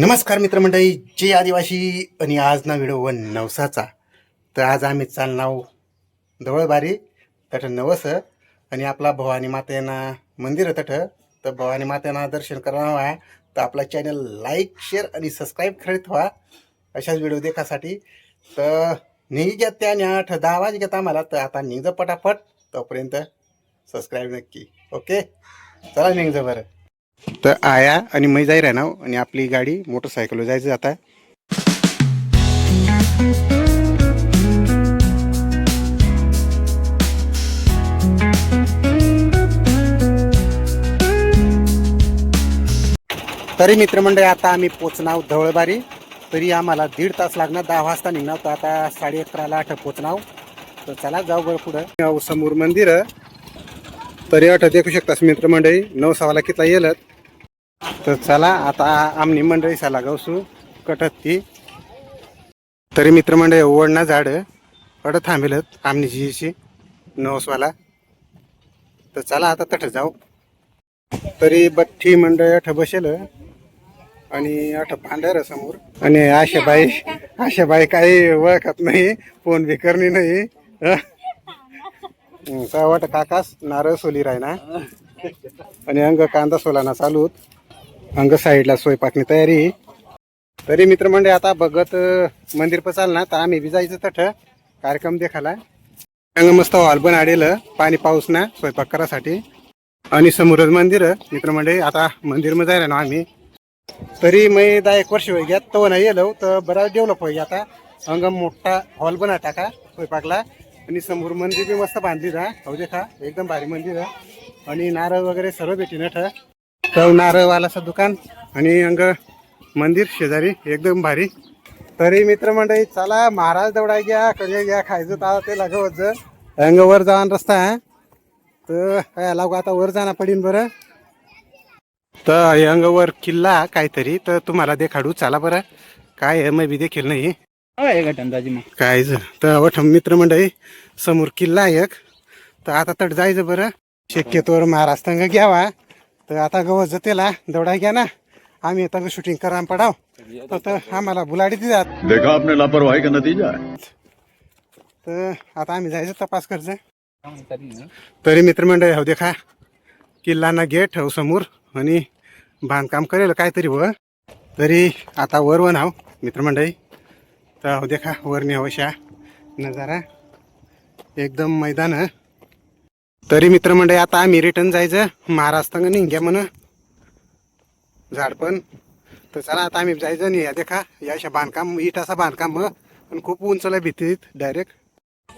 नमस्कार मित्रमंडळी जय आदिवासी आणि आज ना व्हिडिओ वन नवसाचा. तर आज आम्ही चालणार धवळबारी तठ नवस आणि आपला भवानी मातेना मंदिर तठ तर भवानी मातेना दर्शन करणार आहे तर आपला चॅनल लाईक शेअर आणि सबस्क्राईब करीत व्हा अशाच व्हिडिओ देखासाठी. तर निघ्यात त्या आणि आठ दहा वाज घेत आम्हाला. तर आता निघ पटापट तोपर्यंत सबस्क्राईब नक्की. ओके चला निघ बरं. तर आया आणि मै जाई राहणार आणि आपली गाडी मोटरसायकलवर जायचं आता तरी मित्रमंडळी आता आम्ही पोचणार धवळबारी. तरी आम्हाला दीड तास लागणार दहा वाजता निघणार. तर आता साडे अकराला आठ पोचणार. तर चला जाऊ बरं पुढं. समोर मंदिर तरी आठ देखू शकतास मित्रमंडळी नऊ सवाला कितला येलत? तर चला आता आमनी मंडळी साला गवसू कटत ती. तरी मित्रमंडळी ओढणा झाड अड थांबेलत आमनी जीची नवसवाला तर चला आता तठ जाऊ. तरी बठ्ठी मंडळ अठ बसेल आणि अठ भांडार समोर. आणि आशाबाई आशाबाई काही ओळखत नाही फोन बी करणे नाही. हं, काकास? नारळ सोली राहणार आणि अंग कांदा सोलाना चालूत अंग साईडला स्वयंपाकनी तयारी. तरी मित्रमंडळी आता बघत मंदिर पण चालना तर आम्ही बी जायचं तठ. कार्यक्रम देखाला अंग मस्त हॉल पण आडेल. पाणी पाऊस ना स्वयंपाक करासाठी. आणि समोरच मंदिर मित्रमंडळी आता मंदिरमध्ये जायला ना आम्ही. तरी मी दहा एक वर्ष घ्यात तो नाही येलो तर बराच डेव्हलप होईल आता. अंग मोठा हॉल बना टाका स्वयंपाकला. आणि समोर मंदिर बी मस्त बांधली जा हो देखा एकदम भारी मंदिर आहे. आणि नारळ वगैरे सर्व भेटी नठ तर नारळवालाचं दुकान आणि अंग मंदिर शेजारी. एकदम भारी. तरी मित्रमंडळी चला महाराज दौडा घ्या कधी घ्या खायचं ता ते लागवत अंग वर जावान रस्ता आहे. तर काय लागू आता वर जाणं पडीन बरं. तर अंगवर किल्ला काहीतरी तर तुम्हाला देखाडू. चला बरं. काय आहे मी बी देखील नाही. आहे का अंदाजी मग काय तर वठ मित्रमंडळी समोर किल्ला आहे एक. तर आता तट जायचं बरं. शक्यतोवर महाराष्ट्रांग घ्यावा. तर आता गवत जतेला दौडा घ्या ना. आम्ही आता शूटिंग करा पडाव. तर आम्हाला बुलाडी देतात देखा आपने लापरवाही का नतीजा? है तर आता आम्ही जायचं तपास करायचं. तरी मित्रमंडळी हो देखा. किल्लाना गेट हो समोर. आणि बांधकाम करेल काहीतरी व. तरी आता वर वन हाव मित्रमंडळी. तर देखा वरनी हवशा नजारा. एकदम मैदान तरी मित्रमंडळी आता आम्ही रिटर्न जायचं. महाराष्ट्रांग निघ्या म्हण. झाड पण. तर चला आता आम्ही जायचं नाही या देखा या अशा बांधकाम इटाचा बांधकाम पण खूप उंचला भीतीत डायरेक्ट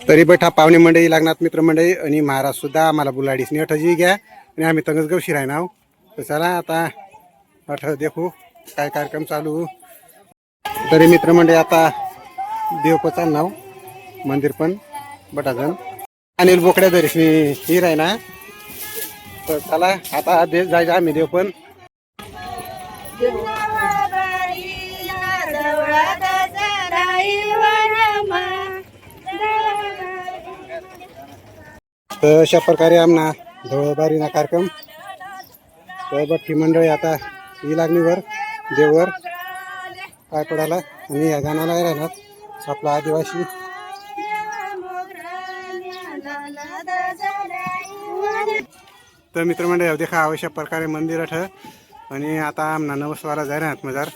तरी बैठा पाहुणे मंडळी लागणार मित्रमंडळी आणि महाराज सुद्धा आम्हाला बुलाडीसनी अठजी घ्या आणि आम्ही तंगच गवशी राहणार तर चला आता अठ देखू काय कार्यक्रम चालू. तरी मित्रमंडळी आता देवप चालणार मंदिर पण बटाजन अनिल बोकड्या दर्शनी ही राहणार तर चला आता दे जायचं आम्ही देव पण. तर अशा प्रकारे आमना धवळबारीना कार्यक्रम. तर बठ्ठी मंडळी आता ही लागणीवर देववर पाय पडायला आणि या गाण्याला राहणार. आपला आदिवासी तर मित्रमंडळी देखा अशा प्रकारे मंदिर ठ आणि आता आमना नवस्वारा जाय राहत मजार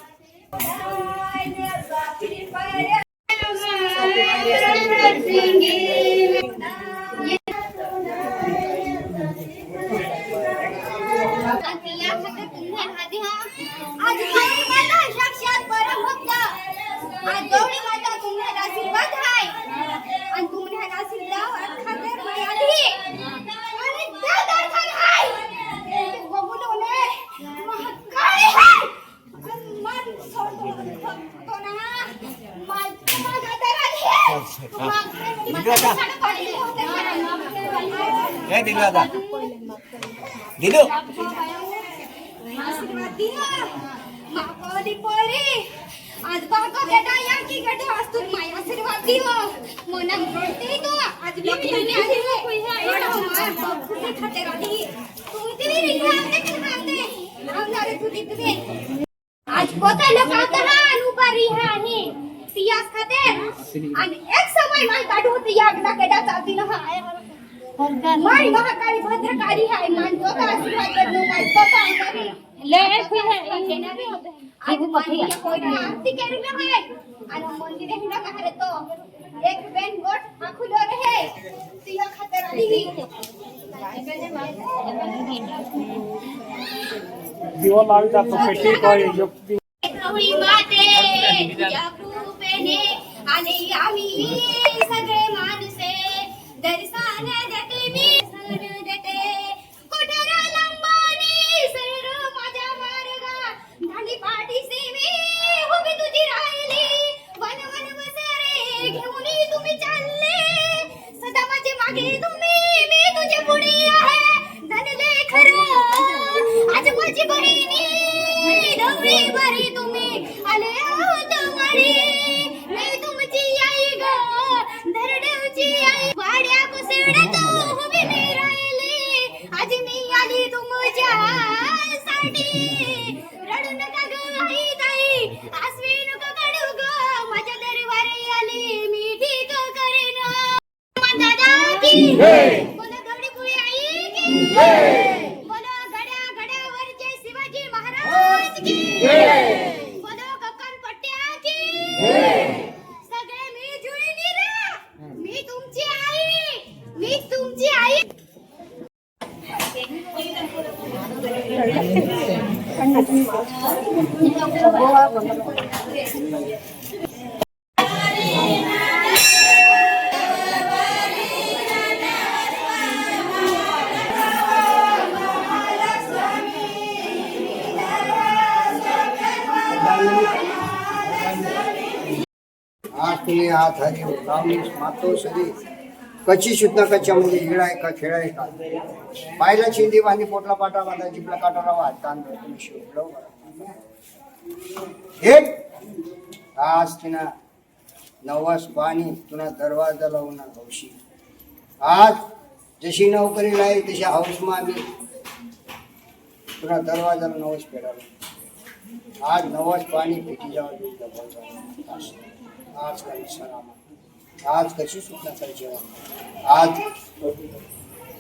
आज गौरी माता साक्षात परमभक्त आज गौरी माता तुम्हाला आशीर्वाद आहे आणि तुम्हाला आशीर्वाद खातर मी आली आणि त्या दर्शन आहे बघून ने महाकाळी आहे आणि मन सोडतो तो ना माझ्या माझ्या दरात आहे काय दिलं। आता दिलो आशीर्वाद दिला माकोली पोरी आज बाको बेटा या की गडे वास्तून माय आशीर्वाद दिला मना म्हणते तो आज मी तुम्ही आशीर्वाद कोई खुशी खाते राधी तुम्ही तिने रिक्वा आमने के खाते आमनारे तुझी तुम्ही आज पोता लोक आता हा। अनुपारी हा आहे तियास खाते आणि एक समय माय काढू होती या नाकेडा चालती ना हा माय महाकाळी भद्रकाळी हाय मान जो का आशीर्वाद करनो माय पप्पा आहे ले फिर है आज पाणी कोई आरती करू ना है आणि मंदिर है ना कहा रे तो एक बेन गोट आखुलो रहे तिया खातर आली गौरी माते या कृपेने आले आम्ही सगळे बोला गौरी पुरी आई की बोला गड्या गड्यावरचे शिवाजी महाराज की बोला कक्कन पट्ट्या की सगळे आज तुम्ही हात हरी लावणी मातो सरी कच्ची शुद्ध कच्च्या हिळ आहे का खेळाय का पाहिला चिंदी बांधी पोटला पाटा बांधा जिपला काटा रावा तान तुम्ही शिवलो हे आज तिना नवस पाणी तुला दरवाजा लावून हौशी आज जशी नोकरी लाई तशी हौस मामी. तुला दरवाजाला नवस फेडावं आज नवस पाणी भेटी जावं आज काही सलाम आज कशी सुटण्याचा करायची आज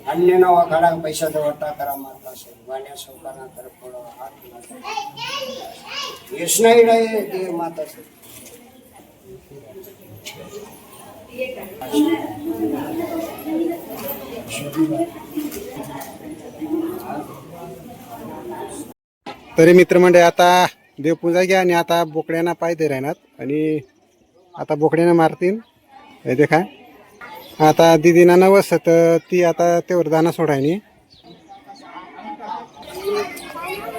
अन्य नवा काढा पैसा वाटा करा मारला असेल. वाण्या सौकारा कर फोडा हात यश नाही रे देव माता असेल तरी मित्रमंडळी आता देवपूजा घ्या आणि आता बोकड्यांना पाय दे राहणार आणि आता बोकड्यानं मारतील. हे देखा. आता दिदीना नवस तर ती आता तेवर दाना सोडायनी.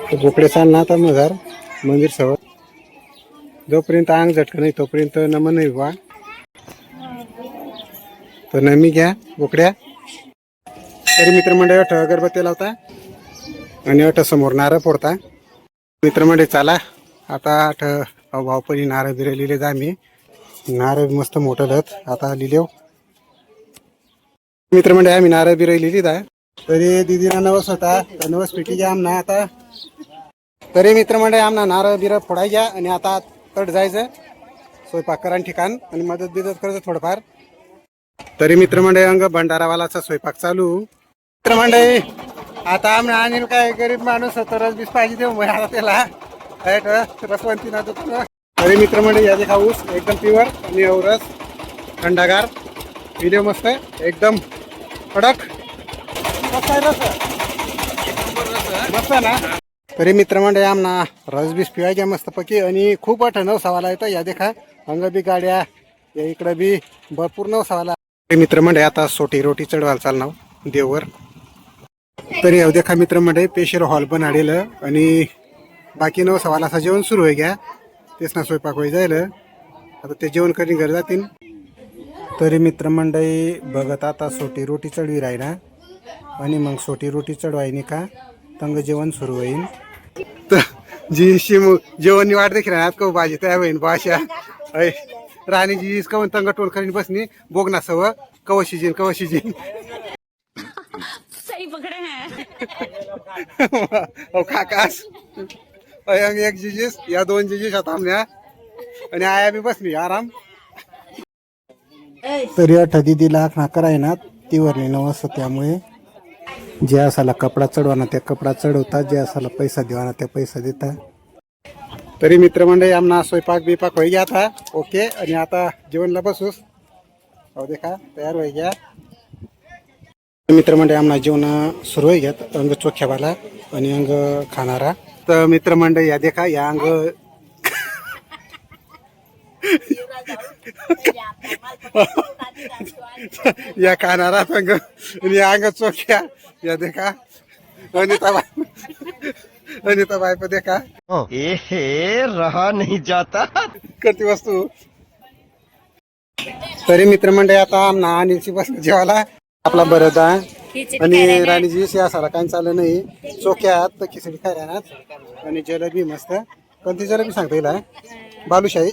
बोकडे बोकडे चालना आता मजार मंदिर सवय जोपर्यंत अंग झटकं नाही तोपर्यंत नमन नाही बा तर नमी घ्या बोकड्या. तरी मित्रमंडळ अठ अगरबत्ती लावता आणि अठ समोर नारळ फोडता. मित्रमंडळी चाला. आता आठ भाऊपणी नारळ बिरं लिहिले जा मी. नारळ मस्त मोठं लत. आता लिहिलेव. मित्रमंडळी आम्ही नारळ बिरळ लिहिलीत आहे. तरी दिदीना नवस होता. तर नवस पेटी घ्या आमना आता. तरी मित्रमंडळी आमना नारळ बिरळ फोडाय घ्या आणि आता तट जायचं. स्वयंपाक करा ठिकाण आणि मदत बिदत करायचं थोडंफार. तरी मित्रमंडळी अंग भंडारावालाचा स्वयंपाक चालू. मित्रमंडळी आता आम्ही आणि काय? गरीब माणूस होतो. रस बीस पाहिजे देऊ मग आता त्याला. रसवंती ना दुकान तरी मित्रमंडळी यादी खाऊस एकदम प्युअर आणि रस थंडागार. व्हिडिओ मस्त आहे. एकदम कडक. मस्त आहे रस मस्त आहे ना? तरी मित्रमंडळी आमना रस बीस पिवायच्या मस्त पैकी आणि खूप वाट नवसावाला येतं या देखा अंग बी गाड्या या इकडं बी भरपूर नवसावाला तरी मित्रमंडळी आता सोटी रोटी चढवायला चालणार देववर. तरी अवघ्या देखा मित्रमंडळी पेशर हॉल पण आलेलं आणि बाकी नऊ सवाल असा जेवण सुरू आहे घ्या. तेच ना स्वयंपाक होई जाईल आता ते जेवण करी घरी जातील तरी मित्रमंडळी बघत आता सोटी रोटी चढवी राहिला. आणि मग सोटी रोटी चढवायनी का तंग जेवण सुरू होईल तर जी शिम जेवण वाट देखील राहणार कव भाजी तयार होईन भाषा अय राणी जी कवन तंग टोल करीन बसनी. बोग ना सव. कव शिजीन कव शिजीन. सही पकड़े काकास. अयंग एक जिजीस या दोन जिजीस आता आमल्या आणि आया बी बसली आराम. तरी अठा दिदीला आखणा करायना ती वरली नवस त्यामुळे जे असाला कपडा चढवाना त्या कपडा चढवतात जे असाला पैसा देवाना त्या पैसा देतात तरी मित्रमंडळी आमना स्वयंपाक बिपाक होई गया था. ओके आणि आता जेवणला बसूस. हो देखा तयार होई गया. मित्रमंडळी आमना जेवण सुरू होई घ्यात अंग चोख्यावाला आणि अंग खाणारा. तर मित्रमंडळी या देखा या अंग या खाणारा अंग आणि या अंग चोख्या. या देखा. अनिता बाय अनिता बाय पण देखा. रहा नहीं जाता. करते वस्तू. तरी मित्रमंडळी आता आमना अनिलची बस जेवायला. आपला बरं आणि राणीजी या सारा काही चाललं नाही. चोक्यात तर खिचडी खायरानात आणि जलेबी मस्त. कोणती जलेबी सांगता येईल? बालुशाही.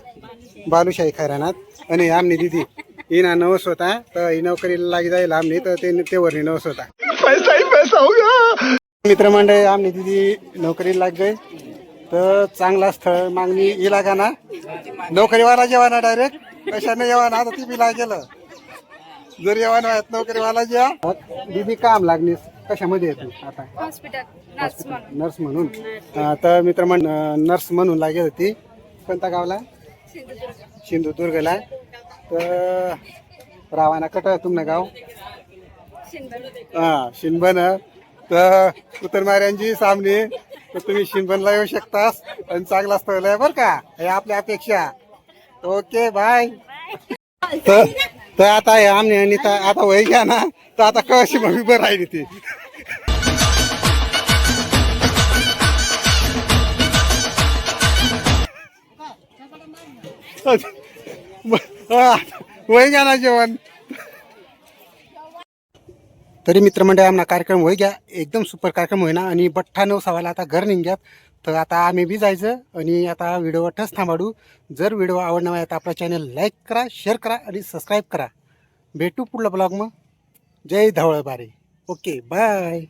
बालुशाही खायरानात आणि आमनी दिदी ही ना नवस होता तर ही नोकरीला लागी जाईल आमनी तर ते तेवर नवस होता. पैसा ही पैसा होगा मित्रमंडळी आमनी दिदी नोकरीला लाग गई तर चांगला स्थळ मागणी येला का ना. नोकरीवाला जेवाना डायरेक्ट कशाने जेवाना आता ती बी लागेल जर जेवण व्हायत नोकरीवाला जेवा दीदी काम लागलीस. कशामध्ये येतो आता? हॉस्पिटल नर्स म्हणून. तर मित्र नर्स म्हणून लागेल होती कोणता गावला? सिंधुदुर्गला. तर रावाना कट तुमनं गाव? हा शिनबन तर उतरमाऱ्यांची सामने. तर तुम्ही शिनबनला येऊ शकतास आणि चांगला स्थळ आहे बरं का. हे आपल्या अपेक्षा. Okay bye. तर तर आता हे आमने आणि आता वय घ्या ना तर आता कशी मग उभं राहिली ती. वय घ्या ना जेवण. तरी मित्रमंडळी आमना कार्यक्रम होई घ्या. एकदम सुपर कार्यक्रम होईना आणि बठ्ठा नऊ सवाला आता घर निघ्यात तर आता आम्ही बी जायचं आणि आता व्हिडिओ ठस थांबाडू. जर व्हिडिओ आवडणार आहे तर आपला चॅनल लाईक करा शेअर करा आणि सबस्क्राईब करा. भेटू पुढला ब्लॉग मग. जय धवळबारे. Okay bye